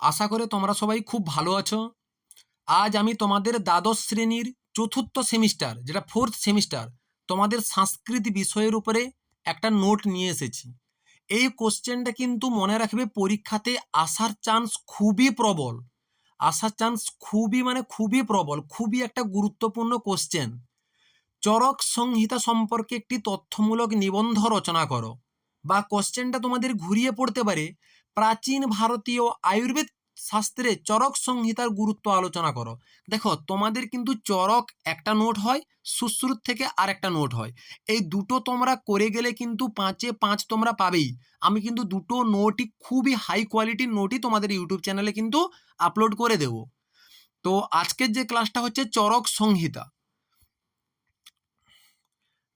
আশা করে তোমরা সবাই খুব ভালো আছো। আজ আমি তোমাদের দ্বাদশ শ্রেণির চতুর্থ সেমিস্টার, যেটা ফোর্থ সেমিস্টার তোমাদের সংস্কৃত বিষয়ের উপরে একটা নোট নিয়ে এসেছি। এই কোশ্চেনটা কিন্তু মনে রাখবে পরীক্ষাতে আসার চান্স খুবই প্রবল। আসার চান্স খুবই মানে খুবই প্রবল, খুবই একটা গুরুত্বপূর্ণ কোশ্চেন চরক সংহিতা সম্পর্কে একটি তথ্যমূলক নিবন্ধ রচনা করো। বা কোশ্চেনটা তোমাদের ঘুরিয়ে পড়তে পারে, প্রাচীন ভারতীয় আয়ুর্বেদ শাস্ত্রে চরক সংহিতার গুরুত্ব আলোচনা করো। দেখো, তোমাদের কিন্তু চরক একটা নোট হয়, সুশ্রুত থেকে আর একটা নোট হয়। এই দুটো তোমরা করে গেলে কিন্তু পাঁচে পাঁচ তোমরা পাবেই। আমি কিন্তু দুটো নোটই খুবই হাই কোয়ালিটির নোটই তোমাদের ইউটিউব চ্যানেলে কিন্তু আপলোড করে দেব। তো আজকের যে ক্লাসটা হচ্ছে চরক সংহিতা।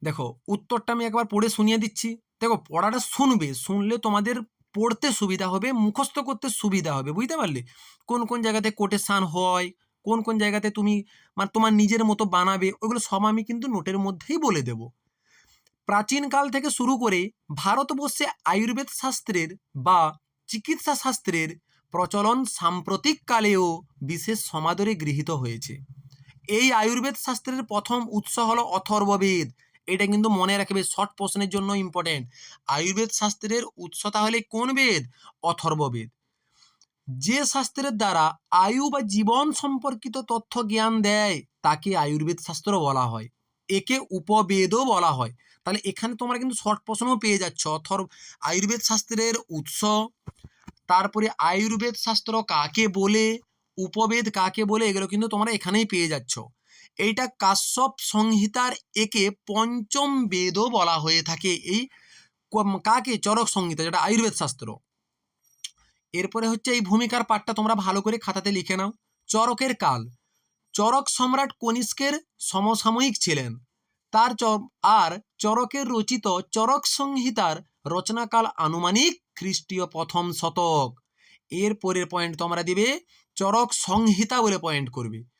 দেখো, উত্তরটা আমি একবার পড়ে শুনিয়ে দিচ্ছি। দেখো, পড়াটা শুনবে, শুনলে তোমাদের পড়তে সুবিধা হবে, মুখস্থ করতে সুবিধা হবে, বুঝতে পারলে? কোন কোন জায়গাতে কোটেশান হয়, কোন কোন জায়গাতে তুমি মানে তোমার নিজের মতো বানাবে, ওগুলো সব আমি কিন্তু নোটের মধ্যেই বলে দেব। প্রাচীনকাল থেকে শুরু করে ভারতবর্ষে আয়ুর্বেদ শাস্ত্রের বা চিকিৎসা শাস্ত্রের প্রচলন সাম্প্রতিক কালেও বিশেষ সমাদরে গৃহীত হয়েছে। এই আয়ুর্বেদ শাস্ত্রের প্রথম উৎস হলো অথর্ববেদ। এটা কিন্তু মনে রাখবে শর্ট প্রশ্নের জন্য ইম্পর্টেন্ট আয়ুর্বেদ শাস্ত্রের উৎস তাহলে কোন বেদ? অথর্ববেদ। যে শাস্ত্রের দ্বারা আয়ু বা জীবন সম্পর্কিত তথ্য জ্ঞান দেয়, তাকে আয়ুর্বেদ শাস্ত্র বলা হয়। একে উপবেদও বলা হয়। তাহলে এখানে তোমরা কিন্তু শর্ট প্রশ্নও পেয়ে যাচ্ছ। অথর, আয়ুর্বেদ শাস্ত্রের উৎস, তারপরে আয়ুর্বেদ শাস্ত্র কাকে বলে, উপবেদ কাকে বলে, এগুলো কিন্তু তোমরা এখানেই পেয়ে যাচ্ছ। এইটা কাশ্যপ সংহিতার একে পঞ্চম বেদও বলা হয়ে থাকে। এই কাকে? চরক সংহিতা, যেটা আয়ুর্বেদ শাস্ত্র। এরপরে হচ্ছে এই ভূমিকার পাঠটা তোমরা ভালো করে খাতাতে লিখে নাও। চরকের কাল। চরক সম্রাট কনিষ্কের সমসাময়িক ছিলেন। তার আর চরকের রচিত চরক সংহিতার রচনাকাল আনুমানিক খ্রিস্টীয় প্রথম শতক। এর পরের পয়েন্ট তোমরা দিবে, চরক সংহিতা বলে পয়েন্ট করবে।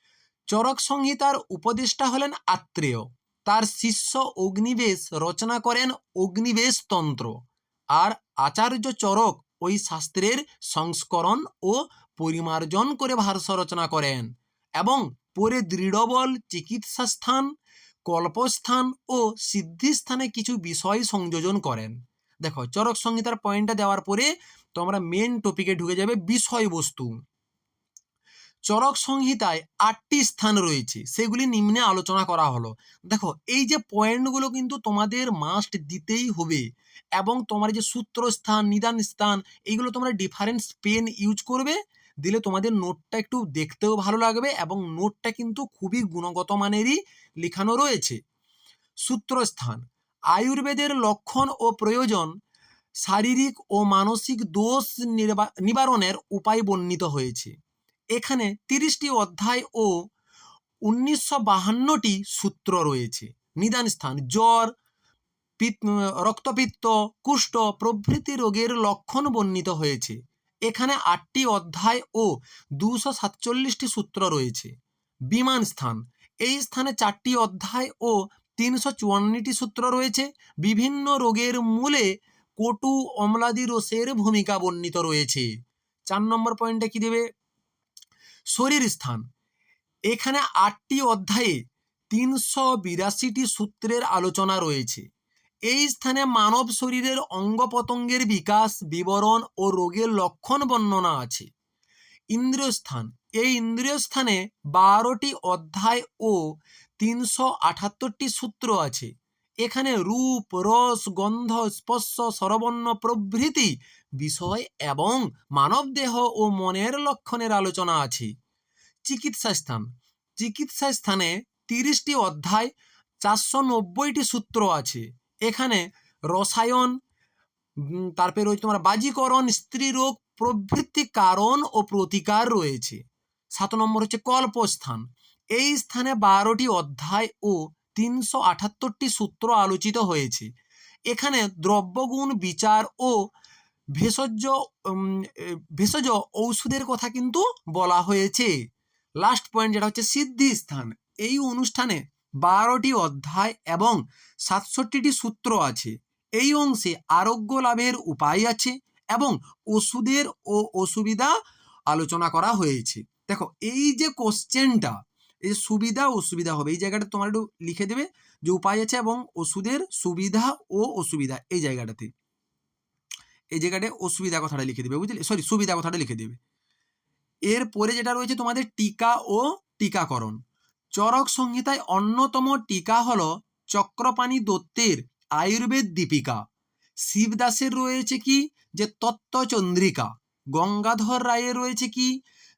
চরক সংহিতার উপদেষ্টা হলেন আত্রেয়। তার শিষ্য অগ্নিবেশ রচনা করেন অগ্নিবেশ তন্ত্র। আর আচার্য চরক ওই শাস্ত্রের সংস্করণ ও পরিমার্জন করে ভাষ্য রচনা করেন এবং পরে দৃঢ়বল চিকিৎসা স্থান কল্পস্থান ও সিদ্ধিস্থানে কিছু বিষয় সংযোজন করেন। দেখো চরক সংহিতার পয়েন্টটা দেওয়ার পরে তোমরা মেন টপিকে ঢুকে যাবে বিষয়বস্তু। চরক সংহিতায় আটটি স্থান রয়েছে, সেগুলি নিম্নে আলোচনা করা হলো। দেখো, এই যে পয়েন্টগুলো কিন্তু তোমাদের মাস্ট দিতেই হবে এবং তোমার যে সূত্র স্থান, নিদান স্থান, এইগুলো তোমরা ডিফারেন্স পেন ইউজ করবে, দিলে তোমাদের নোটটা একটু দেখতেও ভালো লাগবে এবং নোটটা কিন্তু খুবই গুণগত মানেরই লেখানো রয়েছে। সূত্রস্থান আয়ুর্বেদের লক্ষণ ও প্রয়োজন, শারীরিক ও মানসিক দোষ নিবারণের উপায় বর্ণিত হয়েছে। এখানে তিরিশটি অধ্যায় ও উনিশশো বাহান্নটি সূত্র রয়েছে। নিদান স্থান, জ্বর, পিত- রক্তপিত্ত, কুষ্ঠ প্রভৃতি রোগের লক্ষণ বর্ণিত হয়েছে। এখানে আটটি অধ্যায় ও দুশো সাতচল্লিশটি সূত্র রয়েছে। বিমান স্থান, এই স্থানে চারটি অধ্যায় ও তিনশো চুয়ান্নটি সূত্র রয়েছে। বিভিন্ন রোগের মূলে কটু অম্লাদি রসের ভূমিকা বর্ণিত রয়েছে। চার নম্বর পয়েন্টে কি দেবে? শরীর স্থান। এখানে আটটি অধ্যায়ে তিনশো বিরাশিটি সূত্রের আলোচনা রয়েছে। এই স্থানে মানব শরীরের অঙ্গ প্রত্যঙ্গের বিকাশ, বিবরণ ও রোগের লক্ষণ বর্ণনা আছে। ইন্দ্রিয় স্থান এই ইন্দ্রিয় স্থানে বারোটি অধ্যায় ও তিনশো আটাত্তরটি সূত্র আছে। এখানে রূপ, রস, গন্ধ, স্পর্শ সরবর্ণ প্রভৃতি বিষয় এবং মানবদেহ ও মনের লক্ষণের আলোচনা আছে। চিকিৎসা স্থান। চিকিৎসা স্থানে তিরিশটি অধ্যায় চারশো নব্বইটি সূত্র আছে। এখানে রসায়ন তারপরে রয়েছে তোমার বাজিকরণ স্ত্রী রোগ প্রভৃতি কারণ ও প্রতিকার রয়েছে। সাত নম্বর হচ্ছে কল্পস্থান। এই স্থানে বারোটি অধ্যায় ও তিনশো আটাত্তরটি সূত্র আলোচিত হয়েছে। এখানে দ্রব্যগুণ, বিচার ও ভেষজ ভেষজ ঔষধের কথা কিন্তু বলা হয়েছে। লাস্ট পয়েন্ট যেটা হচ্ছে সিদ্ধি স্থান এই অনুষ্ঠানে বারোটি অধ্যায় এবং সাতষট্টিটি সূত্র আছে। এই অংশে আরোগ্য লাভের উপায় আছে এবং ওষুধের ও অসুবিধা আলোচনা করা হয়েছে। দেখো, এই যে কোশ্চেনটা এই যে সুবিধা অসুবিধা হবে, এই জায়গাটা তোমার একটু লিখে দেবে যে উপায় আছে এবং ওষুধের সুবিধা ও অসুবিধা এই জায়গাটাতে। এই জায়গাটায় অসুবিধা কথাটা লিখে দেবে, বুঝলে? সরি সুবিধা কথাটা লিখে দেবে। এরপরে যেটা রয়েছে তোমাদের টিকা ও টিকাকরণ। চরক সংহিতায় অন্যতম টিকা হল চক্রপাণী দত্তের আয়ুর্বেদ দীপিকা। শিবদাসের রয়েছে কি? যে তত্ত্বচন্দ্রিকা। গঙ্গাধর রায়ের রয়েছে কি?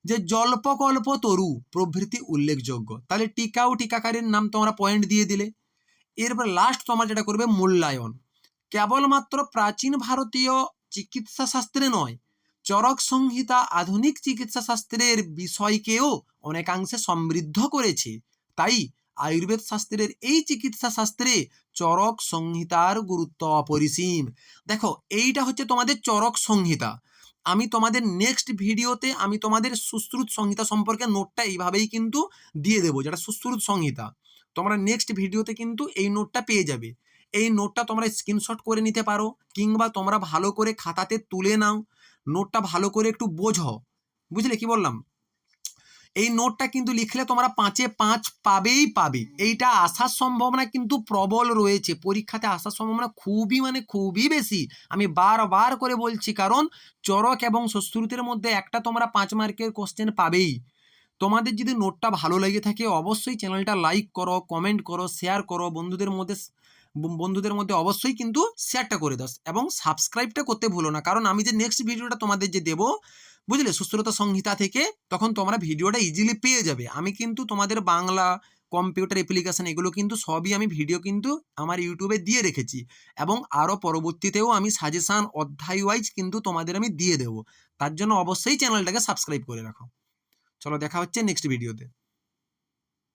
যে জল্পকল্প তরু, প্রভৃতি উল্লেখযোগ্য। তাহলে টিকা ও টিকাকারের নাম তোমরা পয়েন্ট দিয়ে দিলে। এরপর লাস্ট তোমরা যেটা করবে, মূল্যায়ন। কেবলমাত্র প্রাচীন ভারতীয় চিকিৎসা শাস্ত্রে নয়, চরক সংহিতা আধুনিক চিকিৎসা শাস্ত্রের বিষয়কেও অনেকাংশে সমৃদ্ধ করেছে। তাই আয়ুর্বেদ শাস্ত্রের এই চিকিৎসা শাস্ত্রে চরক সংহিতার গুরুত্ব অপরিসীম। দেখো, এইটা হচ্ছে তোমাদের চরক সংহিতা। আমি তোমাদের নেক্সট ভিডিওতে আমি তোমাদের সুশ্রুত সংহিতা সম্পর্কে নোটটা এইভাবেই কিন্তু দিয়ে দেবো যেটা সুশ্রুত সংহিতা। তোমরা নেক্সট ভিডিওতে কিন্তু এই নোটটা পেয়ে যাবে। এই নোটটা তোমরা স্ক্রিনশট করে নিতে পারো, কিংবা তোমরা ভালো করে খাতাতে তুলে নাও। নোটটা ভালো করে একটু বোঝো। বুঝলে কি বললাম? এই নোটটা কিন্তু লিখলে তোমরা পাঁচে পাঁচ পাবেই পাবে। এইটা আসার সম্ভাবনা কিন্তু প্রবল রয়েছে। পরীক্ষাতে আসার সম্ভাবনা খুবই মানে খুবই বেশি। আমি বারবার করে বলছি, কারণ চরক এবং সুশ্রুতের মধ্যে একটা তোমরা পাঁচ মার্কের কোশ্চেন পাবেই। তোমাদের যদি নোটটা ভালো লেগে থাকে, অবশ্যই চ্যানেলটা লাইক করো কমেন্ট করো শেয়ার করো। বন্ধুদের মধ্যে বন্ধুদের মধ্যে অবশ্যই কিন্তু শেয়ারটা করে দাও এবং সাবস্ক্রাইবটা করতে ভুলো না। কারণ আমি যে নেক্সট ভিডিওটা তোমাদের যে দেবো, বুঝলে? সুস্থতা সংহিতা থেকে, তখন তোমরা ভিডিওটা ইজিলি পেয়ে যাবে। আমি কিন্তু তোমাদের বাংলা কম্পিউটার অ্যাপ্লিকেশান এগুলো কিন্তু সবই আমি ভিডিও কিন্তু আমার ইউটিউবে দিয়ে রেখেছি এবং আরও পরবর্তীতেও আমি সাজেশান অধ্যায় ওয়াইজ কিন্তু তোমাদের আমি দিয়ে দেবো। তার জন্য অবশ্যই চ্যানেলটাকে সাবস্ক্রাইব করে রাখো। চলো, দেখা হচ্ছে নেক্সট ভিডিওতে